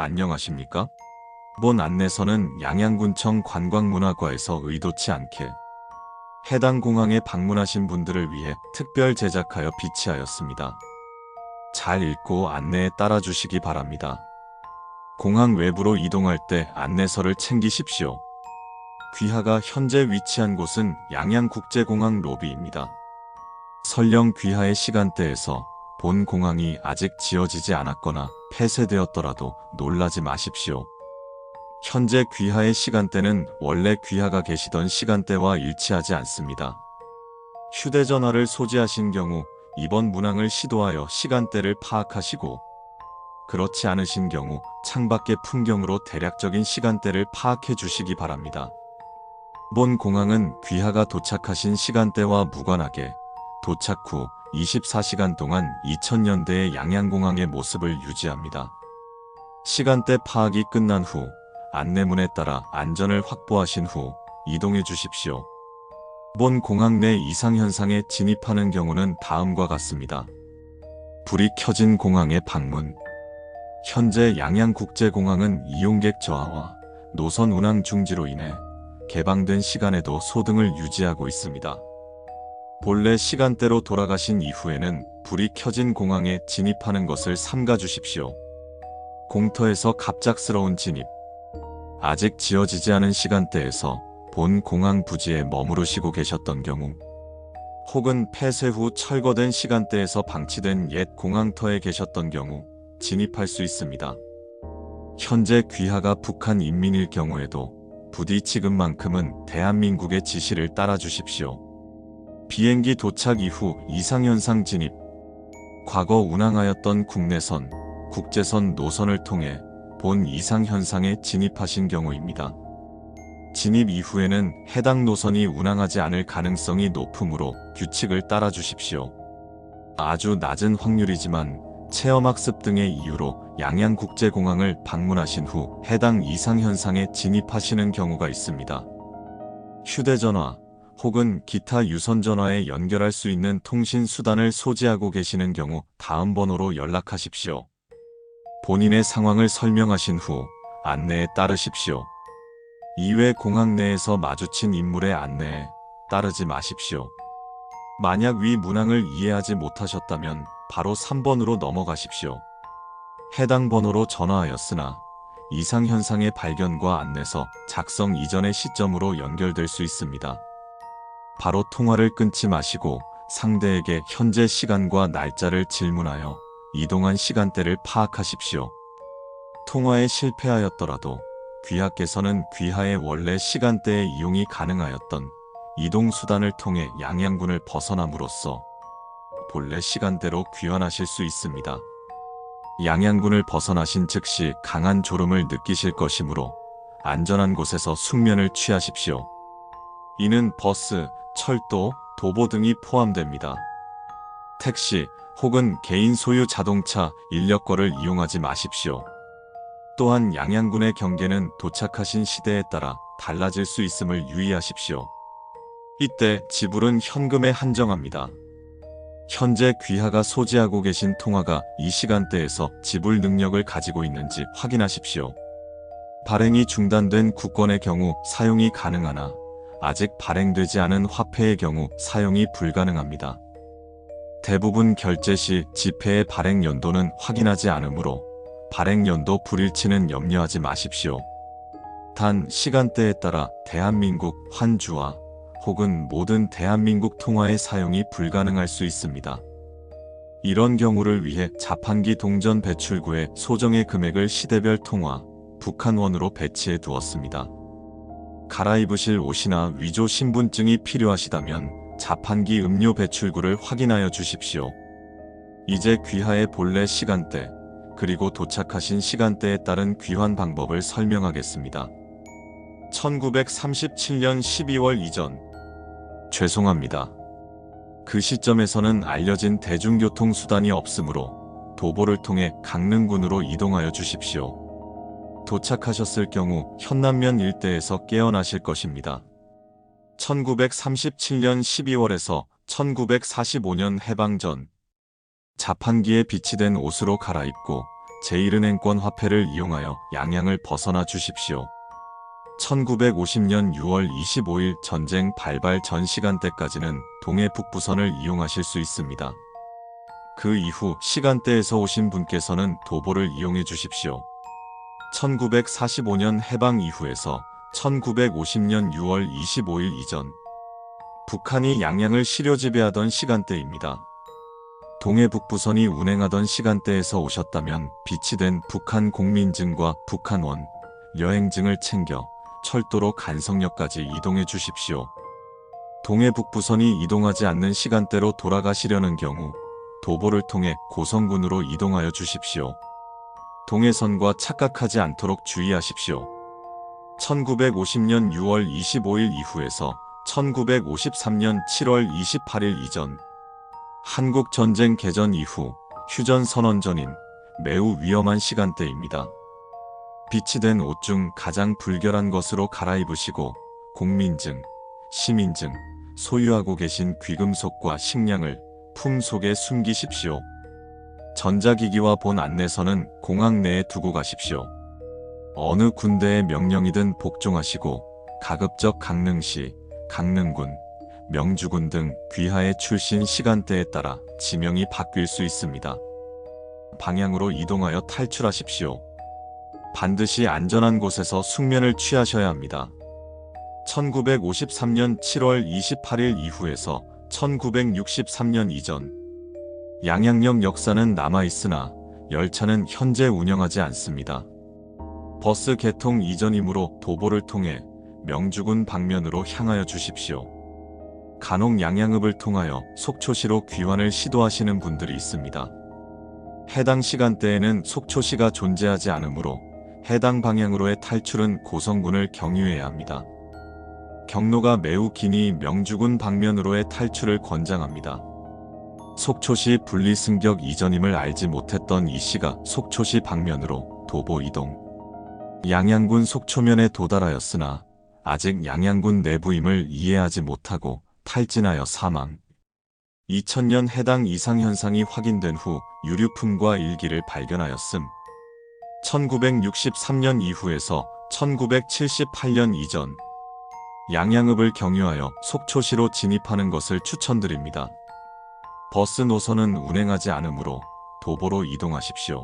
안녕하십니까? 본 안내서는 양양군청 관광문화과에서 의도치 않게 해당 공항에 방문하신 분들을 위해 특별 제작하여 비치하였습니다. 잘 읽고 안내에 따라 주시기 바랍니다. 공항 외부로 이동할 때 안내서를 챙기십시오. 귀하가 현재 위치한 곳은 양양국제공항 로비입니다. 설령 귀하의 시간대에서 본 공항이 아직 지어지지 않았거나 폐쇄되었더라도 놀라지 마십시오. 현재 귀하의 시간대는 원래 귀하가 계시던 시간대와 일치하지 않습니다. 휴대전화를 소지하신 경우 이번 문항을 시도하여 시간대를 파악하시고 그렇지 않으신 경우 창밖의 풍경으로 대략적인 시간대를 파악해 주시기 바랍니다. 본 공항은 귀하가 도착하신 시간대와 무관하게 도착 후 24시간 동안 2000년대의 양양공항의 모습을 유지합니다. 시간대 파악이 끝난 후 안내문에 따라 안전을 확보하신 후 이동해 주십시오. 본 공항 내 이상현상에 진입하는 경우는 다음과 같습니다. 불이 켜진 공항의 방문. 현재 양양국제공항은 이용객 저하와 노선 운항 중지로 인해 개방된 시간에도 소등을 유지하고 있습니다. 본래 시간대로 돌아가신 이후에는 불이 켜진 공항에 진입하는 것을 삼가 주십시오. 공터에서 갑작스러운 진입. 아직 지어지지 않은 시간대에서 본 공항 부지에 머무르시고 계셨던 경우, 혹은 폐쇄 후 철거된 시간대에서 방치된 옛 공항터에 계셨던 경우 진입할 수 있습니다. 현재 귀하가 북한 인민일 경우에도 부디 지금만큼은 대한민국의 지시를 따라 주십시오. 비행기 도착 이후 이상현상 진입. 과거 운항하였던 국내선, 국제선 노선을 통해 본 이상현상에 진입하신 경우입니다. 진입 이후에는 해당 노선이 운항하지 않을 가능성이 높으므로 규칙을 따라 주십시오. 아주 낮은 확률이지만 체험학습 등의 이유로 양양국제공항을 방문하신 후 해당 이상현상에 진입하시는 경우가 있습니다. 휴대전화 혹은 기타 유선전화에 연결할 수 있는 통신 수단을 소지하고 계시는 경우 다음 번호로 연락하십시오. 본인의 상황을 설명하신 후 안내에 따르십시오. 이외 공항 내에서 마주친 인물의 안내에 따르지 마십시오. 만약 위 문항을 이해하지 못하셨다면 바로 3번으로 넘어가십시오. 해당 번호로 전화하였으나 이상 현상의 발견과 안내서 작성 이전의 시점으로 연결될 수 있습니다. 바로 통화를 끊지 마시고 상대에게 현재 시간과 날짜를 질문하여 이동한 시간대를 파악하십시오. 통화에 실패하였더라도 귀하께서는 귀하의 원래 시간대에 이용이 가능하였던 이동 수단을 통해 양양군을 벗어남으로써 본래 시간대로 귀환하실 수 있습니다. 양양군을 벗어나신 즉시 강한 졸음을 느끼실 것이므로 안전한 곳에서 숙면을 취하십시오. 이는 버스, 철도, 도보 등이 포함됩니다. 택시 혹은 개인 소유 자동차, 인력거를 이용하지 마십시오. 또한 양양군의 경계는 도착하신 시대에 따라 달라질 수 있음을 유의하십시오. 이때 지불은 현금에 한정합니다. 현재 귀하가 소지하고 계신 통화가 이 시간대에서 지불 능력을 가지고 있는지 확인하십시오. 발행이 중단된 국권의 경우 사용이 가능하나 아직 발행되지 않은 화폐의 경우 사용이 불가능합니다. 대부분 결제 시 지폐의 발행 연도는 확인하지 않으므로 발행 연도 불일치는 염려하지 마십시오. 단 시간대에 따라 대한민국 환주와 혹은 모든 대한민국 통화의 사용이 불가능할 수 있습니다. 이런 경우를 위해 자판기 동전 배출구에 소정의 금액을 시대별 통화, 북한원으로 배치해 두었습니다. 갈아입으실 옷이나 위조 신분증이 필요하시다면 자판기 음료 배출구를 확인하여 주십시오. 이제 귀하의 본래 시간대, 그리고 도착하신 시간대에 따른 귀환 방법을 설명하겠습니다. 1937년 12월 이전. 죄송합니다. 그 시점에서는 알려진 대중교통 수단이 없으므로 도보를 통해 강릉군으로 이동하여 주십시오. 도착하셨을 경우 현남면 일대에서 깨어나실 것입니다. 1937년 12월에서 1945년 해방 전 자판기에 비치된 옷으로 갈아입고 제1은행권 화폐를 이용하여 양양을 벗어나 주십시오. 1950년 6월 25일 전쟁 발발 전 시간대까지는 동해 북부선을 이용하실 수 있습니다. 그 이후 시간대에서 오신 분께서는 도보를 이용해 주십시오. 1945년 해방 이후에서 1950년 6월 25일 이전 북한이 양양을 시료 지배하던 시간대입니다. 동해 북부선이 운행하던 시간대에서 오셨다면 비치된 북한 공민증과 북한원, 여행증을 챙겨 철도로 간성역까지 이동해 주십시오. 동해 북부선이 이동하지 않는 시간대로 돌아가시려는 경우 도보를 통해 고성군으로 이동하여 주십시오. 동해선과 착각하지 않도록 주의하십시오. 1950년 6월 25일 이후에서 1953년 7월 28일 이전 한국 전쟁 개전 이후 휴전 선언 전인 매우 위험한 시간대입니다. 비치된 옷 중 가장 불결한 것으로 갈아입으시고 공민증, 시민증, 소유하고 계신 귀금속과 식량을 품 속에 숨기십시오. 전자기기와 본 안내서는 공항 내에 두고 가십시오. 어느 군대의 명령이든 복종하시고 가급적 강릉시, 강릉군, 명주군 등 귀하의 출신 시간대에 따라 지명이 바뀔 수 있습니다. 방향으로 이동하여 탈출하십시오. 반드시 안전한 곳에서 숙면을 취하셔야 합니다. 1953년 7월 28일 이후에서 1963년 이전 양양역 역사는 남아있으나 열차는 현재 운영하지 않습니다. 버스 개통 이전이므로 도보를 통해 명주군 방면으로 향하여 주십시오. 간혹 양양읍을 통하여 속초시로 귀환을 시도하시는 분들이 있습니다. 해당 시간대에는 속초시가 존재하지 않으므로 해당 방향으로의 탈출은 고성군을 경유해야 합니다. 경로가 매우 기니 명주군 방면으로의 탈출을 권장합니다. 속초시 분리승격 이전임을 알지 못했던 이 씨가 속초시 방면으로 도보 이동. 양양군 속초면에 도달하였으나 아직 양양군 내부임을 이해하지 못하고 탈진하여 사망. 2000년 해당 이상 현상이 확인된 후 유류품과 일기를 발견하였음. 1963년 이후에서 1978년 이전 양양읍을 경유하여 속초시로 진입하는 것을 추천드립니다. 버스 노선은 운행하지 않으므로 도보로 이동하십시오.